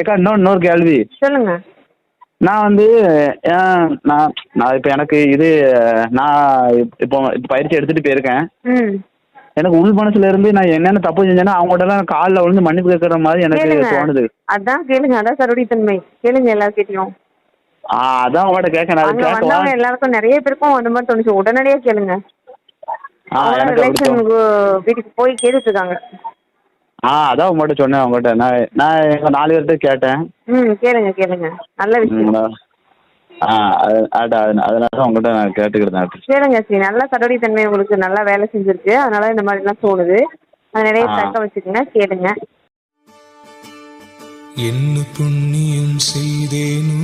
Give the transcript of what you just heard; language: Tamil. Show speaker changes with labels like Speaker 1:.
Speaker 1: ஏக்கா இன்னொரு இன்னொரு கேள்வி.
Speaker 2: சொல்லுங்க.
Speaker 1: நான் வந்து நான் நான் இப்போ எனக்கு இது நான் இப்போ பயிற்சி எடுத்துட்டு போயிருக்கேன். எனக்கு உள் மனசுல இருந்து நான் என்னென்ன தப்பு செஞ்சேன்னா அவங்கள்ட்டலாம் காலில் விழுந்து மன்னிப்பு கேட்குற மாதிரி எனக்கு
Speaker 2: கேளுங்க.
Speaker 1: தோணுது.
Speaker 2: அதான் கேளுங்க அதான் சருடித்தன்மை கேளுங்க எல்லார்கிட்டயும்.
Speaker 1: ஆ அதான் உங்கள்கிட்ட கேட்க நான்
Speaker 2: அங்க
Speaker 1: கேட்கவா
Speaker 2: வந்தவங்க எல்லாருக்கும் நிறைய பேருக்கும் அந்த மாதிரி தோணுச்சு. உடனடியா கேளுங்க. வீட்டுக்கு போய் கேட்டுட்டு இருக்காங்க.
Speaker 1: ஆ அதான் உங்கள்கிட்ட சொன்னேன் உங்கள்கிட்ட நான் நான் எங்கள் நாலு பேர்கிட்ட கேட்டேன்.
Speaker 2: ம் கேளுங்க கேளுங்க. நல்ல விஷயம்.
Speaker 1: ஆ அது அதான் அது- அதனால தான் உங்கள்கிட்ட நான் கேட்டுக்கிறேன்
Speaker 2: கேளுங்க சரி நல்லா சடடித்தன்மை உங்களுக்கு நல்லா வேலை செஞ்சிருக்கு. அதனால இந்த மாதிரிலாம் தோணுது. அது நிறைய. தக்க வச்சுக்கோங்க கேளுங்க.
Speaker 3: என்ன புண்ணியம் செய்தேனோ